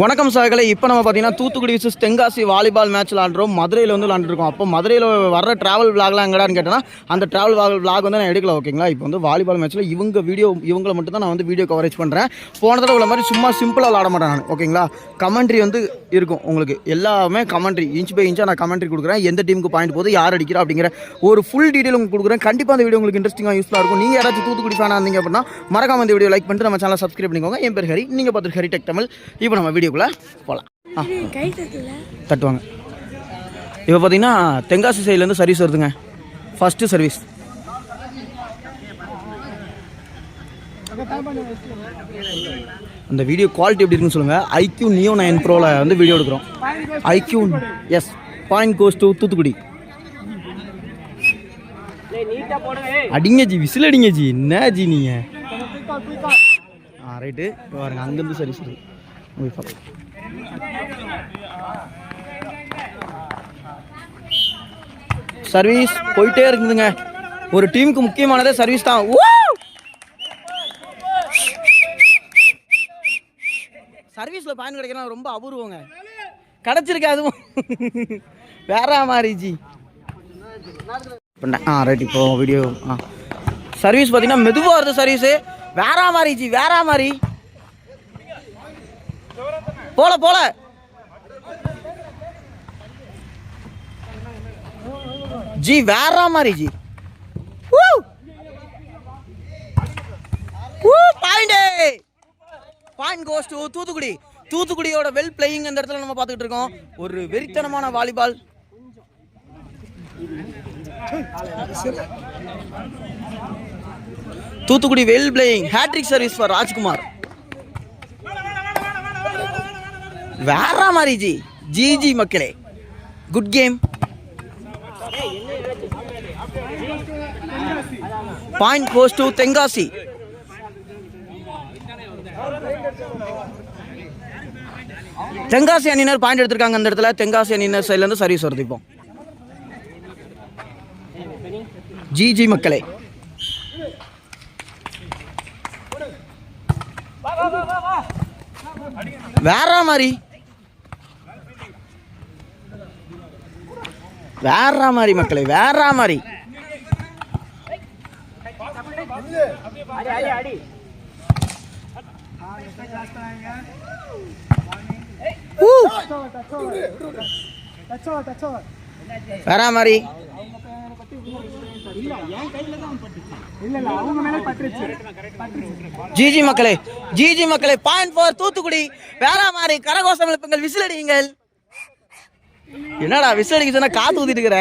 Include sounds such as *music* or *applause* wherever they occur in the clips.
வணக்கம் சாகலை இப்போ நம்ம பார்த்தீங்கன்னா Thoothukudi versus Tenkasi volleyball match விளாண்டுறோம் மதுரையில் வந்து விளாண்டுருக்கோம். அப்போ மதுரையில் வர ட்ராவல் விளாக்லாம் எங்கடான்னு கேட்டேன்னா அந்த ட்ராவல் விளாக் வந்து நான் எடுக்கல ஓகேங்களா இப்போ வந்து வாலிபால் மேட்ச்சில் இவங்க வீடியோ இவங்களை மட்டும் தான் நான் வந்து வீடியோ கவரேஜ் பண்ணுறேன் போன தடவை உள்ள மாதிரி சும்மா சிம்பிளாக விளாட மாட்டேன் நான் ஓகேங்களா கமெண்ட்ரி வந்து இருக்கும் உங்களுக்கு. எல்லாமே கமெண்ட்ரி இன்ச் பை இன்ச்சாக நான் கமெண்ட்ரி கொடுக்குறேன். எந்த டீமுக்கு பாயிண்ட் போது யார் அடிக்கிறா அப்படிங்கிற ஒரு ஃபுல் டீட்டெயில் உங்களுக்கு கொடுக்குறேன். கண்டிப்பாக அந்த வீடியோ உங்களுக்கு இன்ட்ரெஸ்டிங்காக யூஸ்ஃபுல்லாக இருக்கும். நீங்கள் யாராச்சும் தூத்துக்குடி ஃபேனாக இருந்தீங்க அப்படின்னா மறக்காம இந்த வீடியோ லைக் பண்ணிட்டு நம்ம சேனல் சப்ஸ்கிரைப் பண்ணிக்கோங்க. என் பேர் ஹரி. நீங்கள் பார்த்துட்டு ஹரி டெக் தமிழ் இப்போ நம்ம வீடியோக்குள்ளே போகலாம் ஆ. தட்டுவாங்க. இப்போ பார்த்தீங்கன்னா தென்காசி சைட்லேருந்து சர்வீஸ் வருதுங்க. ஃபஸ்ட்டு சர்வீஸ் அந்த வீடியோ குவாலிட்டி எப்படி இருக்குன்னு சொல்லுங்கள் ஐக்யூ நியோ நைன் ப்ரோவில் வந்து வீடியோ எடுக்கிறோம். IQOO S point goes to Thoothukudi. அடிங்க ஜி விசில் அடிங்க ஜி. என்ன ஜி நீங்கள் ஆ ரைட்டு பாருங்க அங்கேருந்து சரி சரி சர்வீஸ் போயிட்டே இருக்குதுங்க. ஒரு டீமுக்கு முக்கியமானதே சர்வீஸ் தான்! சர்வீஸில் பாயிண்ட் கிடைக்கிறது ரொம்ப அபூர்வங்க. கிடச்சிருக்கு அதுவும். வேற மாதிரி ஜி. ஆ ரைட் இப்போ வீடியோ ஆ. சர்வீஸ் பார்த்தீங்கன்னா மெதுவாக வருது சர்வீஸு வேற மாதிரி ஜி வேற மாதிரி. போல போல. ஜி வேற மாதிரி ji. Point point goes to Thoothukudi. தூத்துக்குடியோட well playing இந்த இடத்துல நம்ம பார்த்துக்கிட்டு இருக்கோம். ஒரு வெறித்தனமான volleyball. Thoothukudi well playing hattrick service for Rajkumar. வேற மாதிரி ஜி. ஜி ஜி மக்களே. Good game point goes to Tenkasi Tenkasi அணியினர் பாயிண்ட் எடுத்திருக்காங்க அந்த இடத்துல. தென்காசி அணியினர் சைட்லேருந்து சர்வீஸ் வருது இப்போ ஜி ஜி மக்களே. வேற மாதிரி. வேற மாதிரி மக்களை வேற மாதிரி. வேற மாதிரி. ஜிஜி மக்களே ஜிஜி மக்களே பாயிண்ட் ஃபோர் தூத்துக்குடி. வேற மாதிரி கரகோஷம் எழுப்புங்கள் விசில் அடியுங்கள். என்னடா விசாரிக்க சொன்னா காத்து ஊத்திட்டு இருக்கிற?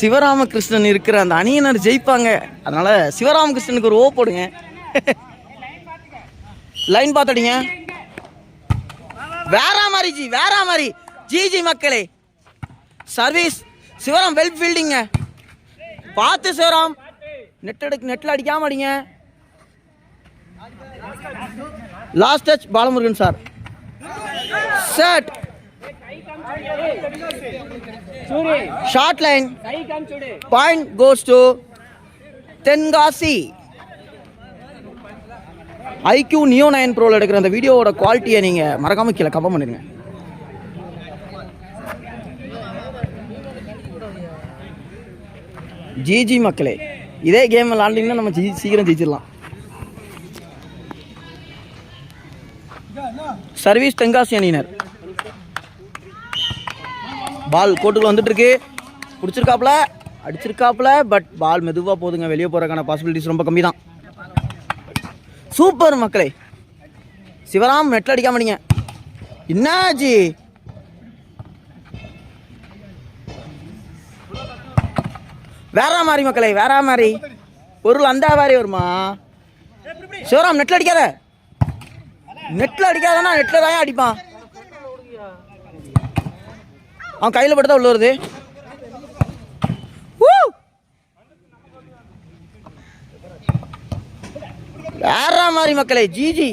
சிவராமகிருஷ்ணன் இருக்கிற அந்த அணியினர் ஜெயிப்பாங்க. அதனால சிவராமகிருஷ்ணனுக்கு ஒரு ஓ போடுங்க. லைன் பார்த்தடிங்க. வேற மாதிரி ஜி வேற மாதிரி. ஜி ஜி மக்களே. சர்வீஸ். சிவராம் வெல் ஃபீல்டிங்க பார்த்து சிவராம். நெட் எடுக்க நெட்டில் அடிக்காம அடிங்க. Last touch Balamurugan sir. Set short line point goes to Tenkasi iQOO Neo nine ப்ரோவில் எடுக்கிற அந்த வீடியோவோட குவாலிட்டியை நீங்கள் மறக்காம கீழே கப்பம் பண்ணிடுங்க. ஜிஜி மக்களே இதே கேம் விளாண்டிங்கன்னா நம்ம ஜெயி சீக்கிரம் ஜெயிச்சிடலாம். சர்வீஸ் தென்காசி அணியினர். பால் கோட்டுக்குள்ள வந்துட்டு இருக்கு பிடிச்சிருக்காப்புல அடிச்சிருக்காப்புல பட் பால் மெதுவாக போதுங்க. வெளியே போறதுக்கான பாசிபிலிட்டிஸ் ரொம்ப கம்மி தான் சூப்பர் மக்களே. சிவராம் நெட்டில் அடிக்காம அடிங்க. என்னாச்சு? வேற மாதிரி மக்களே வேற மாதிரி. பொருள் அந்த மாதிரி வருமா? சிவராம் நெட்டில் அடிக்காத. நெட்டில் அடிக்காதனா நெட்டில் தான் அடிப்பான். அவன் கையில் பட்டு உள்ள வருது. Woo! வேற மாதிரி மக்களே? ஜிஜி.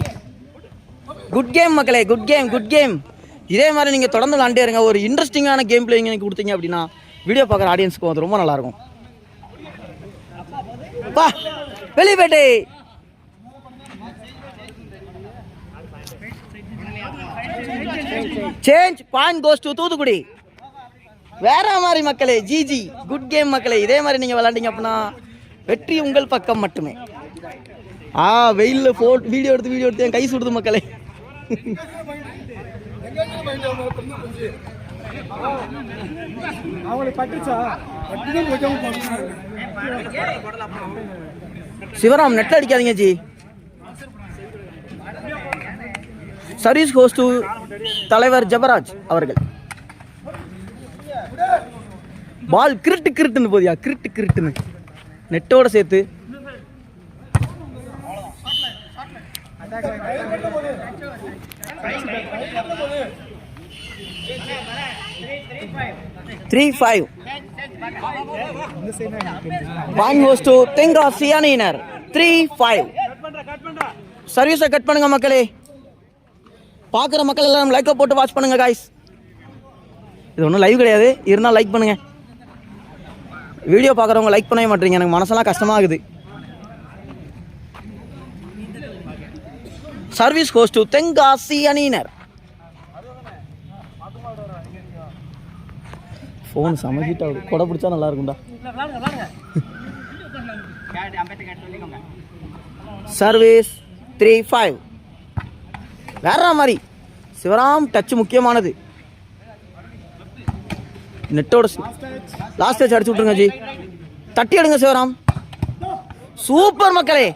குட் கேம் மக்களே குட் கேம் குட் கேம் இதே மாதிரி நீங்கள் தொடர்ந்து விளாண்டே இருங்க. ஒரு இன்ட்ரெஸ்டிங்கான கேம் பிளேயிங் எனக்கு கொடுத்தீங்க அப்படின்னா வீடியோ பார்க்குற ஆடியன்ஸ்க்கு அது ரொம்ப நல்லாயிருக்கும். பா வெளியே போயிட்டு change point goes to Thoothukudi. வேற மாதிரி மக்களே ஜிஜி குட் கேம் மக்களே இதே மாதிரி நீங்கள் விளாண்டீங்க அப்படின்னா வெற்றி உங்கள் பக்கம் மட்டுமே. ஆ வெயிலில் ஃபோ வீடியோ எடுத்து வீடியோ எடுத்து என் கை சுடுது மக்களே. சிவராம் நெட்டில் அடிக்காதீங்க ஜி சர்வீஸ் ஹோஸ்டு தலைவர் ஜபராஜ் அவர்கள். பால் கிரிட்டு கிரிட்டுன்னு போதியா கிரிட்டு கிரிட்டுன்னு. நெட்டோட சேர்த்து. Three five point goes to Tenkasi அணியினர் த்ரீ ஃபைவ் சர்வீஸை கட் பண்ணுங்க மக்களே. பார்க்குற மக்கள் எல்லாம் லைக்கை போட்டு வாட்ச் பண்ணுங்க காய்ஸ் இது ஒன்றும் லைவ் கிடையாது. இருந்தால் லைக் பண்ணுங்க. வீடியோ பார்க்குறவங்க லைக் பண்ணவே மாட்டீங்க. எனக்கு மனசெல்லாம் கஷ்டமாகுது. சர்வீஸ் ஹோஸ் டு தென்காசி அணியினர் ஃபோன் சமைச்சிட்டு அவரு கொடை பிடிச்சா நல்லா இருக்கும்டா. சர்வீஸ் த்ரீ ஃபைவ் வேற மாதிரி. சிவராம் டச் முக்கியமானது. நெட்டோட லாஸ்ட் டச் அடிச்சு விட்ருங்க ஜி. தட்டி எடுங்க சிவராம். சூப்பர் மக்களே.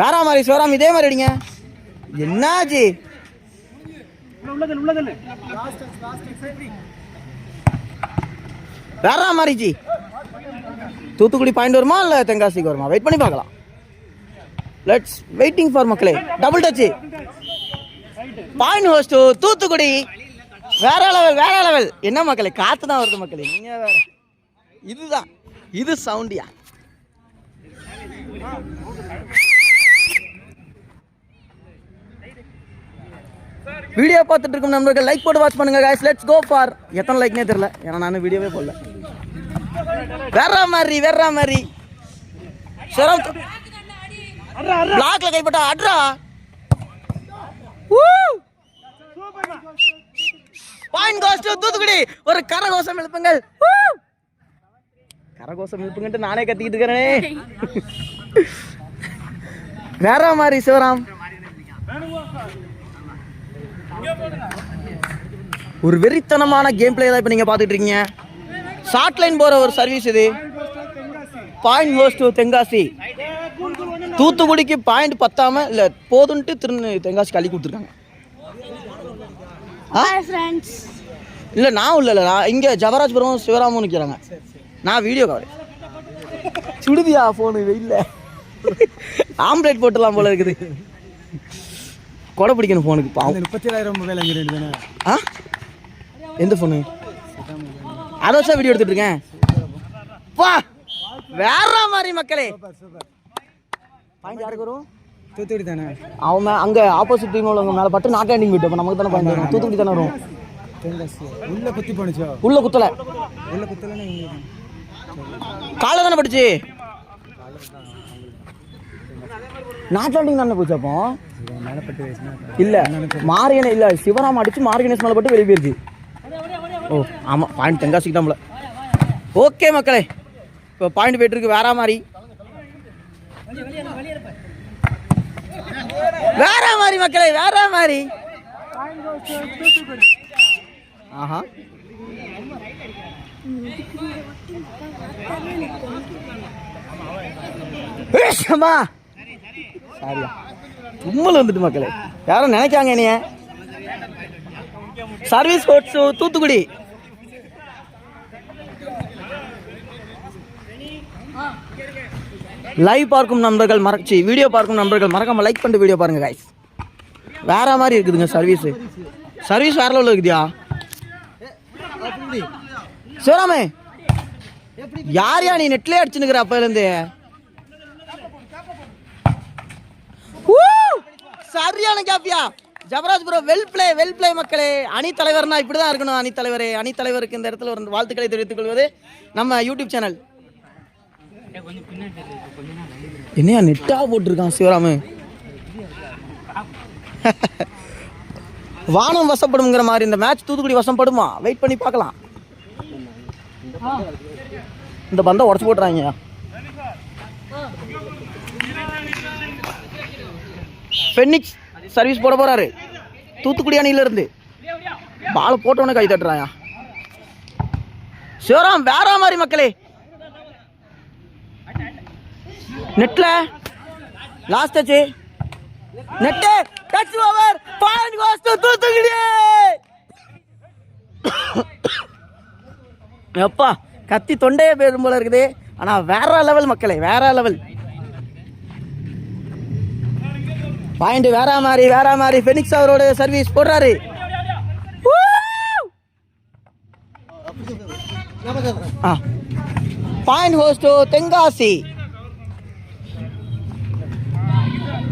வேற மாதிரி சிவராம் இதே மாதிரி அடிங்க. என்னாச்சு வேற மாதிரி ஜி. தூத்துக்குடி பாயிண்ட் வருமா இல்லை தென்காசிக்கு வருமா? வெயிட் பண்ணி பார்க்கலாம். லெட்ஸ் வெயிட்டிங் ஃபார் மக்களே. Double touch point host Thoothukudi வேற லெவல் வேற லெவல் என்ன மக்களே காத்து தான் வருது மக்களே நீங்க வேற இதுதான். இது சவுண்டியா வீடியோ பார்த்துட்டு இருக்கும் நண்பர்கள் லைக் போட்டு வாட்ச் பண்ணுங்க guys. லெட்ஸ் கோ ஃபார் எத்தனை லைக்னே தெரியல. ஏன்னா நான் வீடியோவே போடல. வேற மாதிரி வேற மாதிரி. சரம் பிளாக்ல கைப்பட்டா அட்ரா. பாயிண்ட் கோஸ்ட் தூத்துக்குடி ஒரு கரகோஷம் எழுப்புங்கள். கரகோஷம் எழுப்புங்கன்ட்டு நானே கத்திக்கிட்டு இருக்கிறேனே. வேற மாதிரி சிவராம். ஒரு வெறித்தனமான கேம் பிளே தான் இப்போ நீங்கள் பார்த்துட்டு இருக்கீங்க. ஷார்ட் லைன் போகிற ஒரு சர்வீஸ் இது. Point goes to Tenkasi. தூத்துக்குடிக்கு பாயிண்ட் பத்தாம இல்லை போதுன்ட்டு திரு தென்காசி கழி கொடுத்துருக்காங்க. இல்லை நான் உள்ள இல்லை நான் இங்கே ஜவராஜ்புரம் சிவராமும் நிற்கிறாங்க நான் வீடியோ கவர் சுடுதியா ஃபோனு வெயில்ல ஆம்லேட் போட்டுலாம் போல இருக்குது. கொடை பிடிக்கணும் ஃபோனுக்கு பாவம். முப்பத்தி ஏழாயிரம் மொபைல் ஆ? எந்த ஃபோனு அதை வச்சா வீடியோ எடுத்துட்டு இருக்கேன். பா வேற மாதிரி மக்களே. சூப்பர். பாயிண்ட் யாருக்கு வரும் தூத்துக்குடி தானே. அவன் மே- அங்க ஆப்போசிட் டீம் உள்ளவங்க மேல பட்டு நாக் ஹேண்டிங் விட்டு நமக்கு தானே பாயிண்ட் வரும். தூத்துக்குடி தானே வரும். உள்ள குத்தி போனுச்சோ உள்ள குத்தல. உள்ள குத்தலன்னு காலை தானே பட்டுச்சு நாக் ஹேண்டிங் தானே போச்சு அப்போ? இல்ல. மாரியனை இல்ல. சிவராம் அடிச்சு மார்கனேஸ் மேல பட்டு வெளியே போயிருச்சு. ஓ ஆமா. பாயிண்ட் தென்காசிக்கு தான் ஓகே மக்களே. இப்போ பாயிண்ட் போயிட்டு இருக்கு. வேற மாதிரி வேற மாதிரி. மக்களே வேற மாதிரி. ஆஹா. ஏஷம்மா சாரியா. தும்மல் வந்துட்டு மக்களே. யாரும் நினைக்காங்க என்னைய? Service quotes Thoothukudi. லைவ் பார்க்கும் நண்பர்கள் மறச்சி வீடியோ பார்க்கும் நண்பர்கள் மறக்காம லைக் பண்ணிட்டு வீடியோ பாருங்க guys. வேற மாதிரி இருக்குதுங்க சர்வீஸ் சர்வீஸ் வேற லெவலில் இருக்குதியா? சிவராமே யார் யா நீ நெட்லேயே அடிச்சுனுக்குற அப்பையிலேருந்து? ஊ! சரியான கேப்பியா Jabaraj bro well play well play மக்களே. அணி தலைவர்னா இப்படி தான் இருக்கணும் அணி தலைவரே. அணி தலைவருக்கு இந்த இடத்துல ஒரு வாழ்த்துக்களை தெரிவித்துக் கொள்வது நம்ம யூடியூப் சேனல் என்னையா நெட்டா போட்டிருக்கான் சிவராமு? *laughs* வானம் வசப்படுங்கிற மாதிரி இந்த மேட்ச் தூத்துக்குடி வசப்படுமா? வெயிட் பண்ணி பார்க்கலாம். இந்த பந்தை உடச்சு போட்டுறாங்க. ஃபெனிக்ஸ் சர்வீஸ் போட போகிறாரு தூத்துக்குடி அணியில இருந்து பால் போட்டவனே கை தட்டுறாயா? சிவராம் வேற மாதிரி மக்களே. நெட்டில் லாஸ்ட் ஆச்சு நெட்டே touch over point goes to Thoothukudi. எப்பா கத்தி தொண்டையே போயிடும் போல இருக்குது. ஆனால் வேற லெவல் மக்களே வேற லெவல் பாயிண்ட் வேற மாதிரி வேற மாதிரி. ஃபெனிக்ஸ் அவரோட சர்வீஸ் போடுறாரு. பாயிண்ட் ஹோஸ்டோ தென்காசி.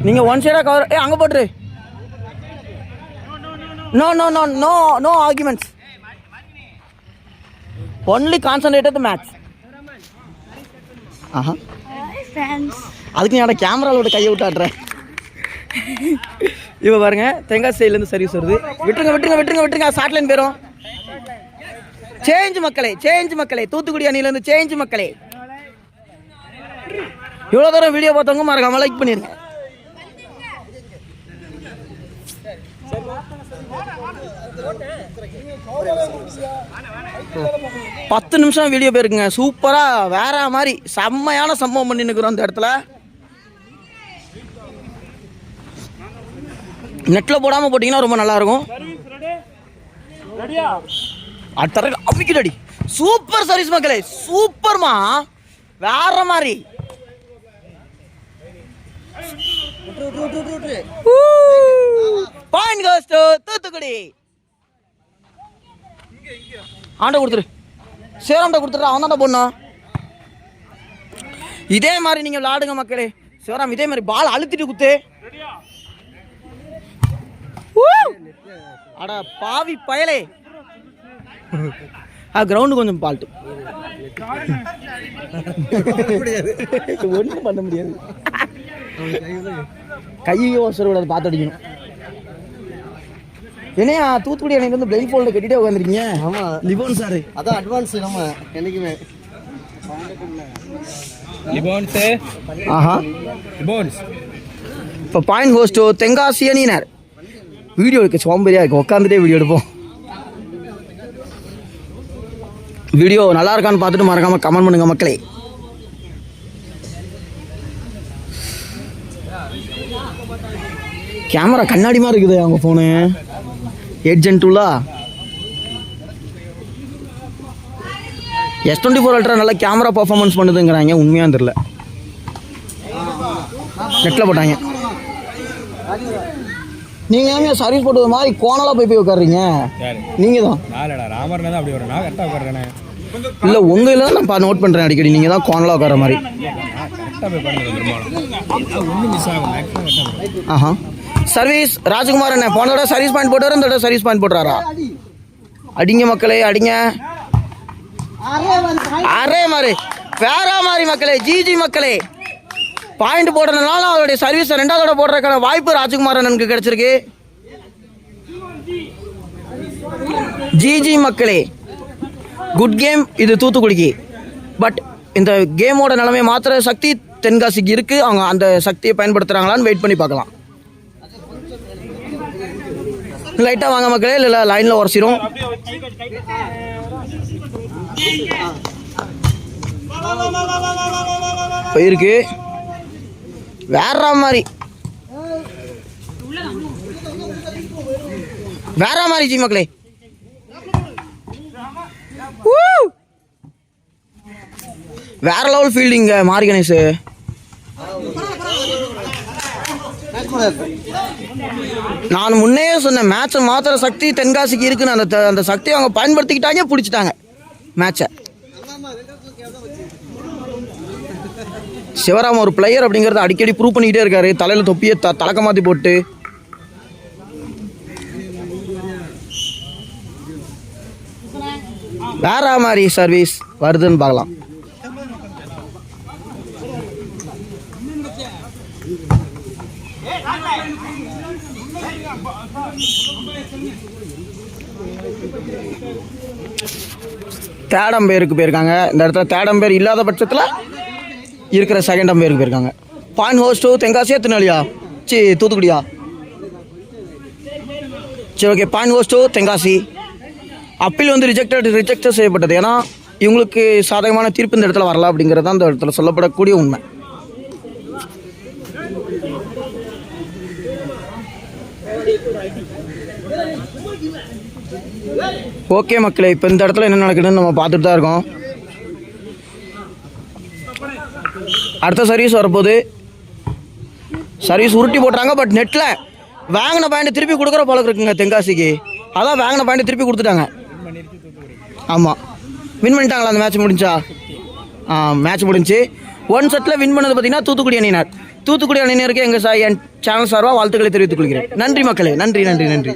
நீங்க ஒன் சைடா கவர் ஏ அங்க போட்டுரு. No no no no no arguments only concentrate the match ஆஹா அதுக்கு நீ கேமராவோட கையை விட்டாடுறேன் இப்போ பாருங்க தெங்காசி சைட்லேருந்து சர்வீஸ் வருது விட்டுருங்க விட்டுருங்க விட்டுருங்க விட்டுருங்க. ஷார்ட்லைன் போயிடும் சேஞ்ச் மக்களே சேஞ்ச் மக்களே. தூத்துக்குடி அணியிலேருந்து சேஞ்ச் மக்களே. இவ்வளோ தூரம் வீடியோ பார்த்தவங்க மறக்காம லைக் பண்ணிருங்க. பத்து நிமிஷம் வீடியோ போயிருக்குங்க. சூப்பராக வேற மாதிரி செம்மையான சம்பவம் பண்ணி நிற்கிறோம் அந்த இடத்துல. நெட்டில் போடாமல் போட்டிங்கன்னா ரொம்ப நல்லா இருக்கும் அடுத்த அம்மிக்கிட்டடி சூப்பர் சர்வீஸ் மக்களே சூப்பர்மா. வேற மாதிரி. Point goes to Thoothukudi. ஆண்ட கொடுத்துரு. சிவராம்ட கொடுத்துரு அவன் தான் பொண்ணும் இதே மாதிரி நீங்க விளாடுங்க மக்களே. சிவராம் இதே மாதிரி பால் அழுத்திட்டு குத்து! அட பாவி பயலே. ஆ கிரவுண்டு கொஞ்சம் பால்ட்டு *laughs* ஒன்றும் பண்ண முடியாது. ஒசர விடாது பார்த்து அடிக்கணும் என்னையா தூத்துக்குடி அணைக்கு வந்து பிளைண்ட் ஃபோல்டு கட்டிட்டே உட்காந்துருக்கீங்க ஆமா. லிபோன் சார். அதான் அட்வான்ஸ் நம்ம என்னைக்குமே. லிபோன்ஸு. ஆஹா. லிபோன்ஸ். இப்போ பாயிண்ட் ஹோஸ்டோ தென்காசி அணியினர். வீடியோ எடுக்க சோம்பேறியா இருக்கு. உட்காந்துட்டே வீடியோ எடுப்போம். வீடியோ நல்லா இருக்கான்னு பார்த்துட்டு மறக்காம கமெண்ட் பண்ணுங்க மக்களே. கேமரா கண்ணாடி மாதிரி இருக்குது அவங்க ஃபோனு எயிட் ஜென் டூலா எஸ் டுவெண்ட்டி ஃபோர் அல்ட்ரா நல்லா கேமரா பர்ஃபார்மன்ஸ் பண்ணுதுங்கிறாங்க. உண்மையாக தெரில நெட்டில் போட்டாங்க. நீங்கள் ஏன் சர்வீஸ் போட்டது மாதிரி கோணலாக போய் போய் உட்காருறீங்க? நீங்கள் தான் அப்படி வரும் நான் கரெக்டாக உட்காருறேனே. இல்லை உங்கள் தான் நான் நோட் பண்ணுறேன் அடிக்கடி. நீங்கள் தான் கோணலாக உட்கார மாதிரி. ஆஹா. சர்வீஸ் ராஜ்குமார் அண்ணன் போன தடவை சர்வீஸ் பாயிண்ட் போட்டாரு இந்த தடவை சர்வீஸ் பாயிண்ட் போட்டுறாரா அடிங்க மக்களே அடிங்க. அரே மாதிரி பேரா மாதிரி மக்களே ஜிஜி மக்களே. பாயிண்ட் போடுறதுனால அவருடைய சர்வீஸ் ரெண்டாவது போடுறதுக்கான வாய்ப்பு ராஜ்குமார் அண்ணனுக்கு கிடைச்சிருக்கு. ஜிஜி மக்களே குட் கேம் இது தூத்துக்குடிக்கு. பட் இந்த கேமோட நிலைமை மாத்திர சக்தி தென்காசிக்கு இருக்குது அவங்க அந்த சக்தியை பயன்படுத்துகிறாங்களான்னு வெயிட் பண்ணி பார்க்கலாம். லைட்டாக வாங்க மக்களே இல்லை லைனில் உரைச்சிரும் போயிருக்கு. வேற மாதிரி. வேற மாதிரி ஜி மக்களே. வேற லெவல் ஃபீல்டிங்க மாரி கணேஷ். நான் முன்னே சொன்னேன் மேட்சை மாத்திர சக்தி தென்காசிக்கு இருக்குன்னு. அந்த அந்த சக்தியை அவங்க பயன்படுத்திக்கிட்டாங்க பிடிச்சிட்டாங்க. மேட்சை சிவராம் ஒரு பிளேயர் அப்படிங்கிறத அடிக்கடி ப்ரூவ் பண்ணிக்கிட்டே இருக்காரு. தலையில் தொப்பியை த தலக்க மாற்றி போட்டு. வேற மாதிரி சர்வீஸ் வருதுன்னு பார்க்கலாம். தேடம் பேருக்கு போயிருக்காங்க. இந்த இடத்துல தேடம் பேர் இல்லாத பட்சத்தில் இருக்கிற செகண்ட் பேருக்கு போயிருக்காங்க. பாயிண்ட் ஹோஸ்ட் தென்காசியா திருநெல்லியா சி தூத்துக்குடியா? சரி okay point host Tenkasi. Appeal வந்து ரிஜெக்டட் ரிஜெக்ட் செய்யப்பட்டது. ஏன்னா இவங்களுக்கு சாதகமான தீர்ப்பு இந்த இடத்துல வரல அப்படிங்கிறது தான் இந்த இடத்துல சொல்லப்படக்கூடிய உண்மை. ஓகே மக்களே இப்போ இந்த இடத்துல என்ன நடக்குதுன்னு நம்ம பார்த்துட்டு தான் இருக்கோம். அடுத்த சர்வீஸ் வரப்போகுது. சர்வீஸ் உருட்டி போட்டாங்க பட் நெட்டில் வாங்கின பாயிண்ட் திருப்பி கொடுக்குற போல இருக்குங்க தென்காசிக்கு. அதான் வாங்கின பாயிண்ட் திருப்பி கொடுத்துட்டாங்க. ஆமாம் வின் பண்ணிட்டாங்களா அந்த மேட்ச் முடிஞ்சா? ஆ மேட்ச் முடிஞ்சு. ஒன் செட்டில் வின் பண்ணது பார்த்தீங்கன்னா தூத்துக்குடி அணியினர் தூத்துக்குடி அணியினருக்கு எங்கள் சா என் சேனல் சார்பாக வாழ்த்துக்களை தெரிவித்துக் கொள்கிறேன். நன்றி மக்களே நன்றி நன்றி நன்றி.